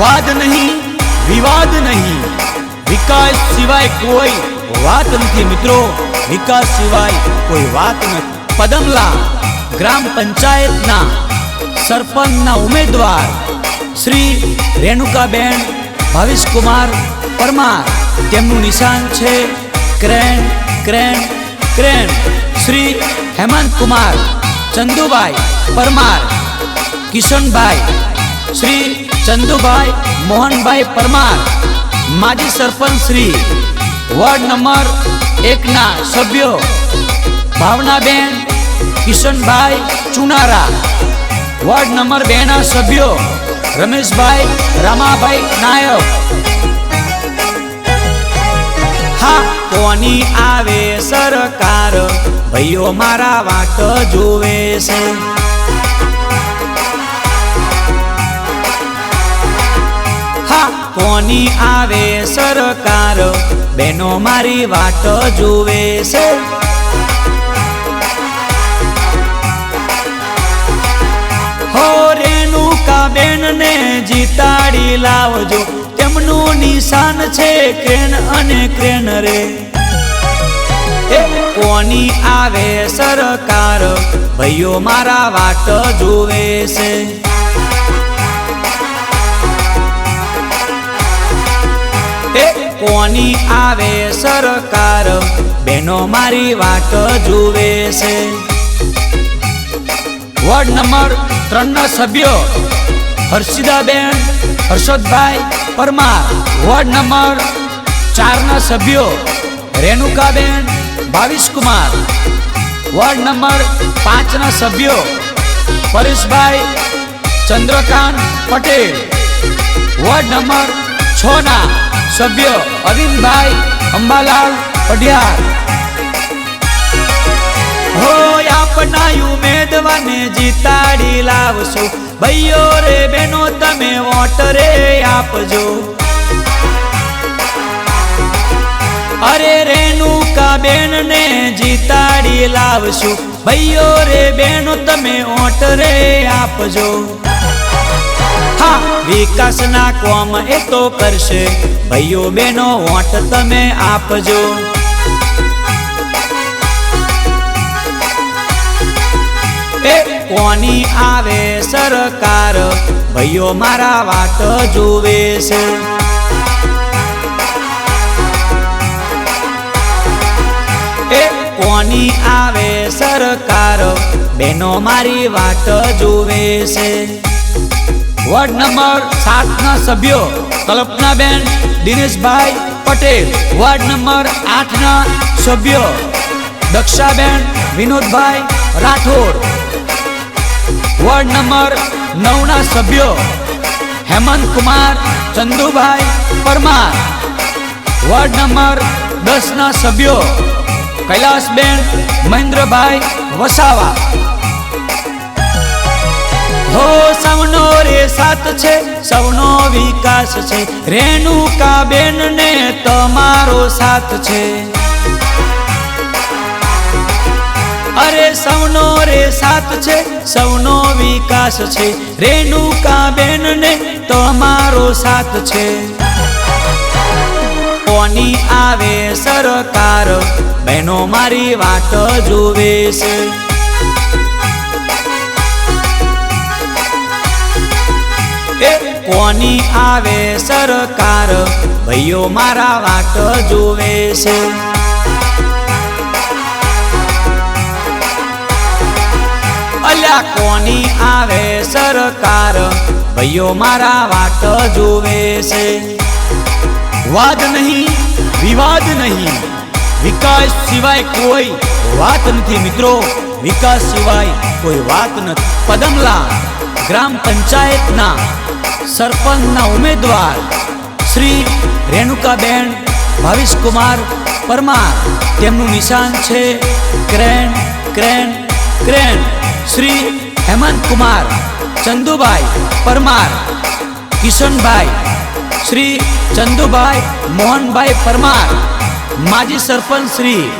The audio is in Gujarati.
વાદ નહીં વિવાદ નહીં વિકાસ સિવાય કોઈ વાત નથી મિત્રો વિકાસ સિવાય કોઈ વાત નથી પદમલા ગ્રામ પંચાયતના સરપંચના ઉમેદવાર શ્રી રેણુકાબેન ભાવિશકુમાર પરમાર તેમનું નિશાન છે crane crane crane. Shri Hemant Kumar, Chandubhai Parmar, Kishanbhai. Shri Chandubhai Mohanbhai Parmar માજી સરપંચ શ્રી, વોર્ડ નંબર એકના સભ્યો ભાવનાબેન, કિશનભાઈ ચુનારા, વોર્ડ નંબર બેના સભ્યો રમેશભાઈ, રામાભાઈ નાયક. હા, કોની આવે સરકાર? ભાઈઓ મારા વાટ જોવે છે. કોની આવે સરકાર? બેનો મારી વાટ જુએ છે. હો રેણુકા જીતાડી લાવજો. તેમનું નિશાન છે ક્રેન અને ક્રેન રે. કોની આવે સરકાર? ભાઈઓ મારા વાટ જોવે છે. કોની આવે સરકાર? બેનો મારી વાટ જુએ છે. વોર્ડ નંબર ત્રણના સભ્યો હર્ષિદાબેન, હર્ષદભાઈ પરમાર. વોર્ડ નંબર ચારના સભ્યો રેણુકાબેન, ભાવિશકુમાર. વોર્ડ નંબર પાંચના સભ્યો પરેશભાઈ ચંદ્રકાંત પટેલ. વોર્ડ નંબર છ ના સભ્ય અરવિંદભાઈ અંબાલાલ પઢિયાર. હો આપના ઉમેદવારને જીતાડી લાવશો. ભાઈઓ રે બેનો, તમે વોટ રે આપજો. અરે રેણુકા બેન ને જીતાડી લાવશું. ભાઈઓ રે બેનો, તમે ઓટ રે આપજો. હા, વિકાસના કોમ એ તો કરશે. ભાઈઓ બેનો વોટ તમે આપજો. એ કોની આવે સરકાર? ભાઈઓ મારા વાટ જોવે છે. એ કોની આવે સરકાર? બેનો મારી વાટ જોવે છે. વોર્ડ નંબર સાતના સભ્યો કલ્પનાબેન દિનેશભાઈ પટેલ, વોર્ડ નંબર આઠના સભ્યો. દક્ષાબેન, વિનોદભાઈ રાઠોડ. વોર્ડ નંબર નવના સભ્યો. હેમંત કુમાર ચંદુભાઈ પરમાર. વોર્ડ નંબર દસના સભ્યો. કૈલાસબેન, મહેન્દ્રભાઈ વસાવા. હો સૌનો રે સાથ છે સૌનો વિકાસ છે. રેણુકા બેન ને તમારો સાથ છે. અરે સૌનો રે સાથ છે સૌનો વિકાસ છે. રેણુકા બેન ને તમારો સાથ છે. કોની આવે સરકાર? બહેનો મારી વાત જોવે છે. કોની આવે સરકાર? ભાઈઓ મારા વાટ જોવે છે. અલ્યા કોની આવે સરકાર? ભાઈઓ મારા વાટ જોવે છે. વાદ નહીં, વિવાદ નહીં. વિકાસ સિવાય કોઈ વાત નથી મિત્રો. વિકાસ સિવાય કોઈ વાત નથી. પદમલા ગ્રામ પંચાયતના સરપંચના ઉમેદવાર શ્રી રેણુકાબેન ભાવિશકુમાર પરમાર. તેમનું નિશાન છે crane crane crane. Shri Hemant Kumar Chandubhai Parmar. Kishanbhai, Shri Chandubhai Mohanbhai Parmar. માજી સરપંચ શ્રી